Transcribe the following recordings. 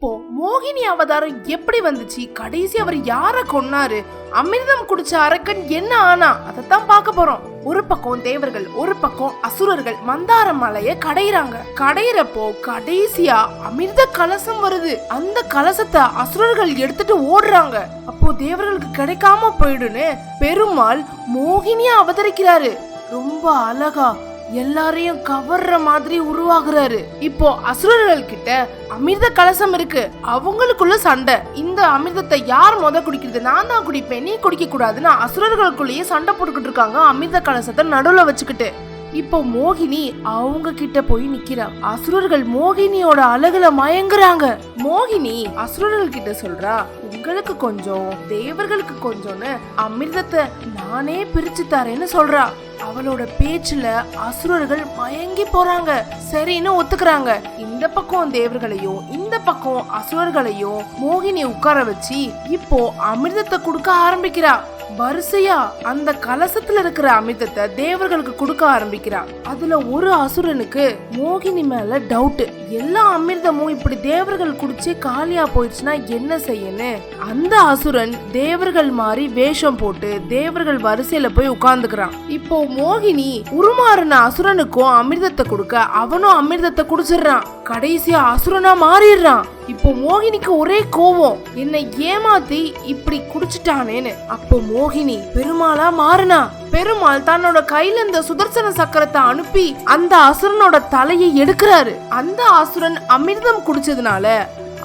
இப்போ மோகினி அவதாரம் எப்படி வந்துச்சு? கடைசி அவர் யார கொன்னாரு? அமிர்தம் குடிச்ச அரக்கன் என்ன ஆனா? அதைத்தான் பார்க்க போறோம். ஒரு பக்கம் தேவர்கள் ஒரு பக்கம் அசுரர்கள் மந்தார மலைய கடையிறாங்க. கடையிறப்போ கடைசியா அமிர்த கலசம் வருது. அந்த கலசத்தை அசுரர்கள் எடுத்துட்டு ஓடுறாங்க. அப்போ தேவர்களுக்கு கிடைக்காம போயிடுன்னு பெருமாள் மோகினியா அவதரிக்கிறாரு. ரொம்ப அழகா எல்லாரையும் கவர்ற மாதிரி உருவாகுறாரு. இப்போ அசுரர்கள் கிட்ட அமிர்த கலசம் இருக்கு. அவங்களுக்குள்ள சண்டை. இந்த அமிர்தத்தை யார் முத குடிக்கிறது? நான் தான் குடிப்பேன். நீ குடிக்க கூடாதுன்னு அசுரர்களுக்குள்ளேயே சண்டை போட்டுக்கிட்டு இருக்காங்க அமிர்த கலசத்தை நடுவுல வச்சுக்கிட்டு. இப்போ மோகினி அவங்க கிட்ட போய் நிக்கிறா. அசுரர்கள் மோகினியோட அழகுல மயங்குறாங்க. மோகினி அசுரர்கள் கிட்ட சொல்றா உங்களுக்கு கொஞ்சம் தேவர்களுக்கு கொஞ்சம்னு அமிர்தத்தை நானே பிரிச்சு தரேன்னு சொல்றா. அவளோட பேச்சுல அசுரர்கள் மயங்கி போறாங்க. சரின்னு ஒத்துக்கிறாங்க. இந்த பக்கம் தேவர்களையும் இந்த பக்கம் அசுரர்களையும் மோகினி உட்கார வச்சு இப்போ அமிர்தத்தை கொடுக்க ஆரம்பிக்கிறா. வரிசையா அந்த கலசத்துல இருக்கிற அமிர்தத்தை தேவர்களுக்கு கொடுக்க ஆரம்பிக்கிறான் அதுல ஒரு அசுரனுக்கு மோகினி மேல டவுட் எல்லா அமிர்தமும் இப்படி தேவர்கள் குடிச்சு காலியா போயிடுச்சுன்னா என்ன செய்யணும் அந்த அசுரன் தேவர்கள் மாதிரி வேஷம் போட்டு தேவர்கள் வரிசையில போய் உட்கார்ந்துக்கிறான். இப்போ மோகினி உருமாறின அசுரனுக்கும் அமிர்தத்தை கொடுக்க அவனும் அமிர்தத்தை குடிச்சிடுறான். கடைசியா அசுரனா மாறிடுறான். இப்போ மோகினிக்கு ஒரே கோவம் என்னை ஏமாத்தி இப்படி குடிச்சிட்டானேன்னு. அப்போ மோகினி பெருமாளா மாறினா? பெருமாள் தன்னோட கையில இந்த சுதர்சன சக்கரத்தை அனுப்பி அந்த அசுரனோட தலையை எடுக்கிறாரு. அந்த அசுரன் அமிர்தம் குடிச்சதுனால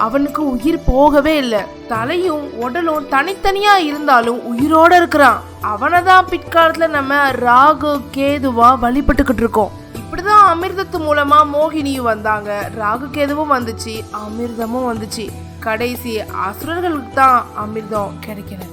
அவனுக்கு உயிர் போகவே இல்லை. தலையும் உடலும் தனித்தனியா இருந்தாலும் உயிரோட இருக்கிறான். அவனை தான் பிற்காலத்துல நம்ம ராகு கேதுவா வழிபட்டுக்கிட்டு இருக்கோம். இப்படிதான் அமிர்தத்து மூலமா மோகினியும் வந்தாங்க. ராகு கேதுவும் வந்துச்சு அமிர்தமும் வந்துச்சு. கடைசி அசுரர்களுக்கு தான் அமிர்தம் கிடைக்கிறது